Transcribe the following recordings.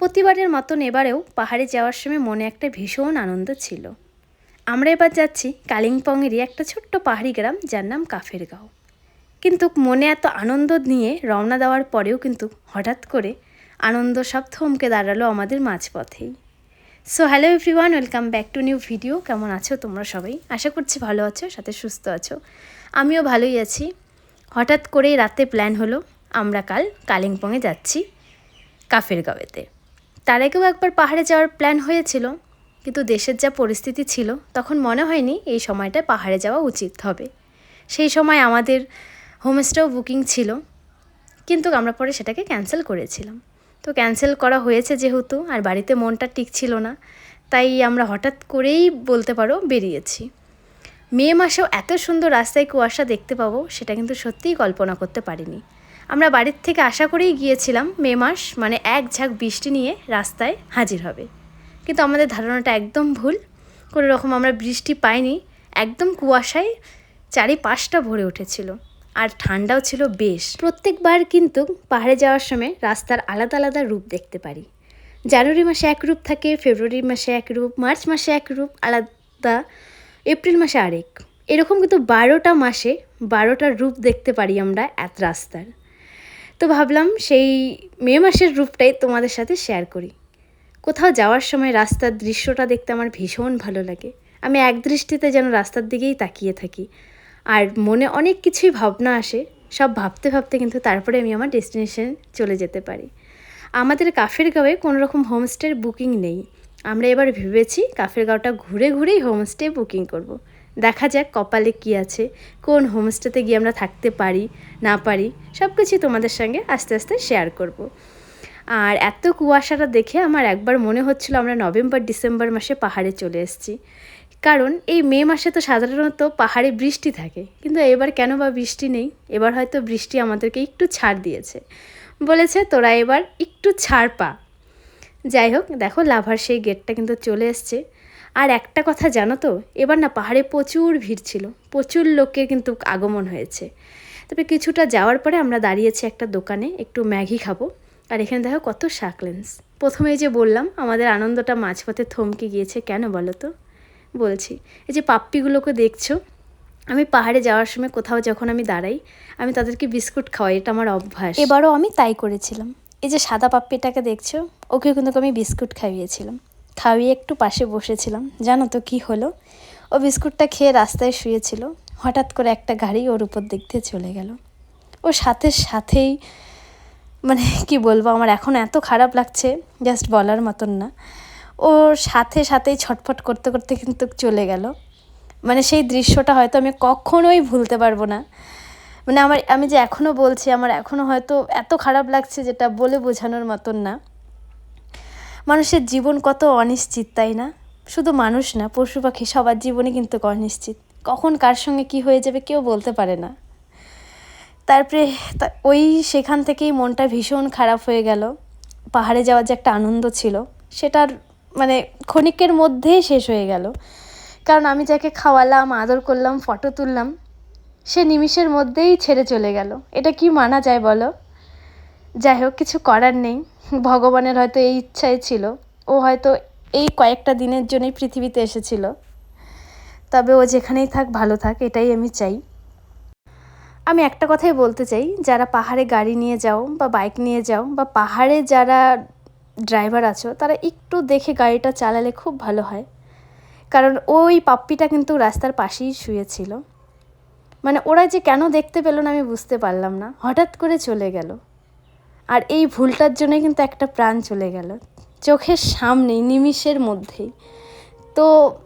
প্রতিবারের মতন এবারেও পাহাড়ে যাওয়ার সময় মনে একটা ভীষণ আনন্দ ছিল। আমরা এবার যাচ্ছি কালিম্পংয়েরই একটা ছোট্ট পাহাড়ি গ্রাম যার নাম কাফেরগাঁও। কিন্তু মনে এত আনন্দ নিয়ে রওনা দেওয়ার পরেও কিন্তু হঠাৎ করে আনন্দ সব থমকে দাঁড়াল আমাদের মাঝপথেই। So hello everyone welcome back to new video কেমন আছো তোমরা সবাই? আশা করছি ভালো আছো, সাথে সুস্থ আছো। আমিও ভালোই আছি। হঠাৎ করেই রাতে প্ল্যান হলো, আমরা কাল কালিম্পংয়ে যাচ্ছি কাফেরগাঁওয়েতে। তার আগেও একবার পাহাড়ে যাওয়ার প্ল্যান হয়েছিল, কিন্তু দেশের যা পরিস্থিতি ছিল, তখন মনে হয়নি এই সময়টায় পাহাড়ে যাওয়া উচিত হবে। সেই সময় আমাদের হোমস্টেও বুকিং ছিল, কিন্তু আমরা পরে সেটাকে ক্যান্সেল করেছিলাম। তো ক্যান্সেল করা হয়েছে যেহেতু, আর বাড়িতে মনটা ঠিক ছিল না, তাই আমরা হঠাৎ করেই বলতে পারো বেরিয়েছি। মে মাসেও এত সুন্দর রাস্তায় কুয়াশা দেখতে পাবো, সেটা কিন্তু সত্যিই কল্পনা করতে পারিনি। আমরা বাড়ির থেকে আশা করেই গিয়েছিলাম মে মাস মানে এক ঝাঁক বৃষ্টি নিয়ে রাস্তায় হাজির হবে। কিন্তু আমাদের ধারণাটা একদম ভুল। কোনো রকম আমরা বৃষ্টি পাইনি, একদম কুয়াশায় চারিপাশটা ভরে উঠেছিল। আর ঠান্ডাও ছিল বেশ। প্রত্যেকবার কিন্তু পাহাড়ে যাওয়ার সময় রাস্তার আলাদা আলাদা রূপ দেখতে পারি। জানুয়ারি মাসে এক রূপ থাকে, ফেব্রুয়ারি মাসে এক রূপ, মার্চ মাসে এক রূপ, আলাদা এপ্রিল মাসে আরেক। এরকম কিন্তু বারোটা মাসে বারোটা রূপ দেখতে পারি আমরা এত রাস্তার। তো ভাবলাম সেই মে মাসের রূপটাই তোমাদের সাথে শেয়ার করি। কোথাও যাওয়ার সময় রাস্তার দৃশ্যটা দেখতে আমার ভীষণ ভালো লাগে। আমি এক দৃষ্টিতে যেন রাস্তার দিকেই তাকিয়ে থাকি। আর মনে অনেক কিছুই ভাবনা আসে, সব ভাবতে ভাবতে কিন্তু তারপরে আমি আমার ডেস্টিনেশন চলে যেতে পারি। আমাদের কাফের গাঁয়ে কোনো রকম হোমস্টের বুকিং নেই। আমরা এবার ভেবেছি কাফের গাঁওটা ঘুরে ঘুরেই হোমস্টে বুকিং করব। দেখা যাক কপালে কি আছে, কোন হোমস্টেতে গিয়ে আমরা থাকতে পারি, না পারি সব কিছুই তোমাদের সঙ্গে আস্তে আস্তে শেয়ার করব। আর এত কুয়াশাটা দেখে আমার একবার মনে হচ্ছিল আমরা নভেম্বর, ডিসেম্বর মাসে পাহাড়ে চলে এসেছি। কারণ এই মে মাসে তো সাধারণত পাহাড়ে বৃষ্টি থাকে, কিন্তু এবার কেন বা বৃষ্টি নেই? এবার হয়তো বৃষ্টি আমাদেরকে একটু ছাড় দিয়েছে। বলেছে, তোরা এবার একটু ছাড় পা। যাই হোক, দেখো লাভার সেই গেটটা কিন্তু চলে এসছে। আর একটা কথা জানো তো? এবার না পাহাড়ে প্রচুর ভিড় ছিল। প্রচুর লোকের কিন্তু আগমন হয়েছে। তবে কিছুটা যাওয়ার পরে আমরা দাঁড়িয়েছি একটা দোকানে, একটু ম্যাগি খাব। আর এখানে দেখো কত শাকলেন্স প্রথমে যে বললাম, আমাদের আনন্দটা মাঝপথে থমকে গিয়েছে। কেন বলো তো? বলছি, এই যে পাপ্পিগুলোকে দেখছ? আমি পাহাড়ে যাওয়ার সময় কোথাও যখন আমি দাঁড়াই, আমি তাদেরকে বিস্কুট খাওয়াই, এটা আমার অভ্যাস। এবারও আমি তাই করেছিলাম। এই যে সাদা পাপ্পিটাকে দেখছ ওকে কিন্তু আমি বিস্কুট খাইয়েছিলাম। খাইয়ে একটু পাশে বসেছিলাম। জানো তো কি হলো? ও বিস্কুটটা খেয়ে রাস্তায় শুয়েছিল। হঠাৎ করে একটা গাড়ি ওর উপর দিয়ে চলে গেল। ও সাথে সাথেই মানে কি বলব, আমার এখন এত খারাপ লাগছে জাস্ট বলার মতন না। ওর সাথে সাথেই ছটফট করতে করতে কিন্তু চলে গেল। মানে সেই দৃশ্যটা হয়তো আমি কখনোই ভুলতে পারব না। মানে আমার, আমি যে এখনও বলছি, আমার এখনও হয়তো এত খারাপ লাগছে যেটা বলে বোঝানোর মতন না। মানুষের জীবন কত অনিশ্চিত, তাই না? শুধু মানুষ না, পশু পাখি সবার জীবনে কিন্তু অনিশ্চিত। কখন কার সঙ্গে কি হয়ে যাবে কেউ বলতে পারে না। তারপরে ওই সেখান থেকেই মনটা ভীষণ খারাপ হয়ে গেল। পাহাড়ে যাওয়ার যে একটা আনন্দ ছিল, সেটার মানে ক্ষণিকের মধ্যেই শেষ হয়ে গেল। কারণ আমি যাকে খাওয়ালাম, আদর করলাম, ফটো তুললাম, সে নিমিষের মধ্যেই ছেড়ে চলে গেল। এটা কি মানা যায় বলো? যাই হোক, কিছু করার নেই। ভগবানের হয়তো এই ইচ্ছাই ছিল। ও হয়তো এই কয়েকটা দিনের জন্যই পৃথিবীতে এসেছিল। তবে ও যেখানেই থাক, ভালো থাক, এটাই আমি চাই। আমি একটা কথাই বলতে চাই, যারা পাহাড়ে গাড়ি নিয়ে যাও বা বাইক নিয়ে যাও বা পাহাড়ে যারা ড্রাইভার আছো, তারা একটু দেখে গাড়িটা চালালে খুব ভালো হয়। কারণ ওই পাপ্পিটা কিন্তু রাস্তার পাশেই শুয়েছিল। মানে ওরা যে কেন দেখতে পেল না আমি বুঝতে পারলাম না। হঠাৎ করে চলে গেল। আর এই ভুলটার জন্যই কিন্তু একটা প্রাণ চলে গেল। চোখের সামনেই, নিমিষের মধ্যেই। তো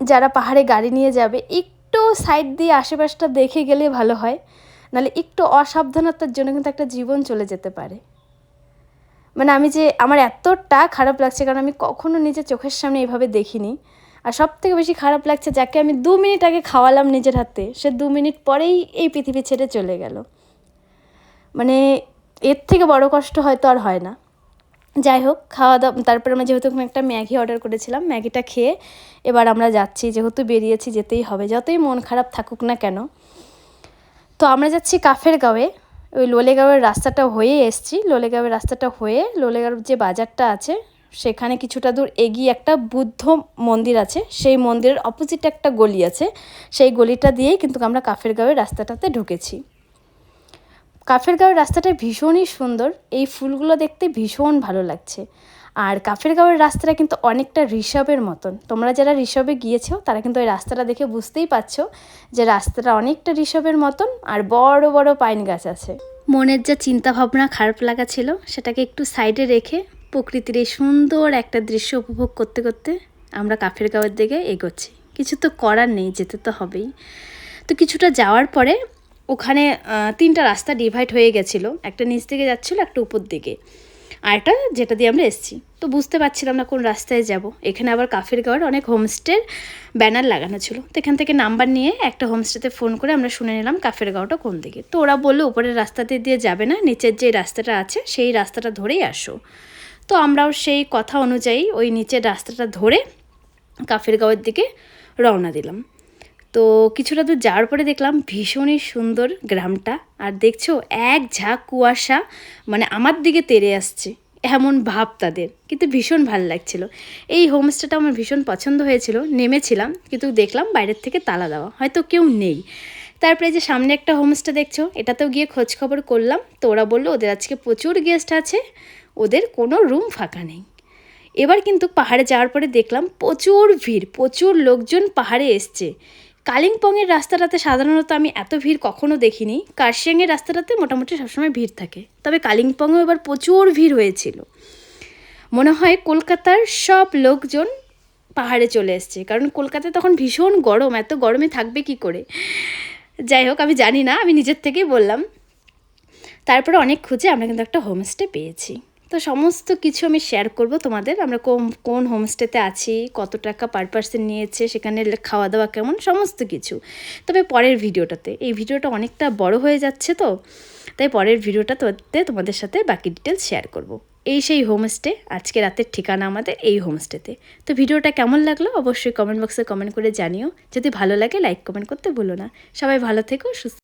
যারা পাহাড়ে গাড়ি নিয়ে যাবে, একটু সাইড দিয়ে আশেপাশটা দেখে গেলে ভালো হয়। নাহলে একটু অসাবধানতার জন্য কিন্তু একটা জীবন চলে যেতে পারে। মানে আমি যে আমার এতটা খারাপ লাগছে, কারণ আমি কখনো নিজের চোখের সামনে এভাবে দেখিনি। আর সব থেকে বেশি খারাপ লাগছে, যাকে আমি দু মিনিট আগে খাওয়ালাম নিজের হাতে, সে দু মিনিট পরেই এই পৃথিবী ছেড়ে চলে গেল। মানে এর থেকে বড় কষ্ট হয়তো আর হয় না। যাই হোক খাওয়া দাওয়া তারপরে আমরা যেহেতু একটা ম্যাগি অর্ডার করেছিলাম, ম্যাগিটা খেয়ে এবার আমরা যাচ্ছি। যেহেতু বেরিয়েছি, যেতেই হবে। যতই মন খারাপ থাকুক না কেন। তো আমরা যাচ্ছি কাফের গাঁয়ে ওই লোলেগাঁওয়ের রাস্তাটা হয়ে এসছি। লোলেগাঁওয়ের রাস্তাটা হয়ে লোলেগাঁওয়ের যে বাজারটা আছে, সেখানে কিছুটা দূর এগিয়ে একটা বুদ্ধ মন্দির আছে। সেই মন্দিরের অপোজিটে একটা গলি আছে। সেই গলিটা দিয়েই কিন্তু আমরা কাফের গাঁওয়ের রাস্তাটাতে ঢুকেছি। কাফের গাঁওয়ের রাস্তাটা ভীষণই সুন্দর। এই ফুলগুলো দেখতে ভীষণ ভালো লাগছে। আর কাফের গাঁওয়ের রাস্তাটা কিন্তু অনেকটা ঋষভের মতন। তোমরা যারা ঋষভে গিয়েছো, তারা কিন্তু ওই রাস্তাটা দেখে বুঝতেই পারছ যে রাস্তাটা অনেকটা ঋষভের মতন আর বড় বড় পাইন গাছ আছে। মনের যা চিন্তা ভাবনা খারাপ লাগা ছিল, সেটাকে একটু সাইডে রেখে প্রকৃতির এই সুন্দর একটা দৃশ্য উপভোগ করতে করতে আমরা কাফের গাঁওয়ের দিকে এগোচ্ছি। কিছু তো করার নেই, যেতে তো হবেই। তো কিছুটা যাওয়ার পরে ওখানে তিনটা রাস্তা ডিভাইড হয়ে গেছিল। একটা নিচ দিকে যাচ্ছিল, একটা উপর দিকে। আর একটা যেটা দিয়ে আমরা এসেছি। তো বুঝতে পারছিলাম না কোন রাস্তায় যাব। এখানে আবার কাফের গাঁওয়ের অনেক হোমস্টের ব্যানার লাগানো ছিল। তো এখান থেকে নাম্বার নিয়ে একটা হোমস্টেতে ফোন করে আমরা শুনে নিলাম কাফের গাঁওটা কোন দিকে। তো ওরা বলল, উপরের রাস্তাতে দিয়ে যাবে না, নিচের যে রাস্তাটা আছে, সেই রাস্তাটা ধরেই আসো। তো আমরাও সেই কথা অনুযায়ী ওই নিচের রাস্তাটা ধরে কাফের গাঁওয়ের দিকে রওনা দিলাম। তো কিছুটা দূর যাওয়ার পরে দেখলাম ভীষণই সুন্দর গ্রামটা। আর দেখছ, এক ঝাঁক কুয়াশা মানে আমার দিকে তেড়ে আসছে, এমন ভাব তাদের। কিন্তু ভীষণ ভালো লাগছিল। এই হোমস্টেটা আমার ভীষণ পছন্দ হয়েছিল, নেমেছিলাম, কিন্তু দেখলাম বাইরের থেকে তালা দেওয়া, হয়তো কেউ নেই। তারপরে যে সামনে একটা হোমস্টে দেখছ, এটাতেও গিয়ে খোঁজ খবর করলাম। তো ওরা বলল, ওদের আজকে প্রচুর গেস্ট আছে, ওদের কোনো রুম ফাঁকা নেই। এবার কিন্তু পাহাড়ে যাওয়ার পরে দেখলাম প্রচুর ভিড়, প্রচুর লোকজন পাহাড়ে এসছে। কালিম্পংয়ের রাস্তাটাতে সাধারণত আমি এত ভিড় কখনো দেখিনি। কার্শিয়াংয়ের রাস্তাটাতে মোটামুটি সবসময় ভিড় থাকে। তবে কালিম্পংয়েও এবার প্রচুর ভিড় হয়েছিল। মনে হয় কলকাতার সব লোকজন পাহাড়ে চলে এসছে। কারণ কলকাতায় তখন ভীষণ গরম। এত গরমে থাকবে কি করে? যাই হোক, আমি জানি না। আমি নিজের থেকেই বললাম। তারপরে অনেক খুঁজে আমরা কিন্তু একটা হোমস্টে পেয়েছি। তো সমস্ত কিছু আমি শেয়ার করব তোমাদের। আমরা কোন কোন হোমস্টেতে আছি, কত টাকা পার পার্সন নিয়েছে, সেখানে খাওয়া দাওয়া কেমন, সমস্ত কিছু। তবে পরের ভিডিওটাতে। এই ভিডিওটা অনেকটা বড় হয়ে যাচ্ছে তো, তাই পরের ভিডিওটা তোতে তোমাদের সাথে বাকি ডিটেলস শেয়ার করব। এই সেই হোমস্টে আজকে রাতের ঠিকানা আমাদের এই হোমস্টেতে তো। ভিডিওটা কেমন লাগল অবশ্যই কমেন্ট বক্সে কমেন্ট করে জানিও। যদি ভালো লাগে লাইক কমেন্ট করতে ভুলো না। সবাই ভালো থেকো, সুস্থ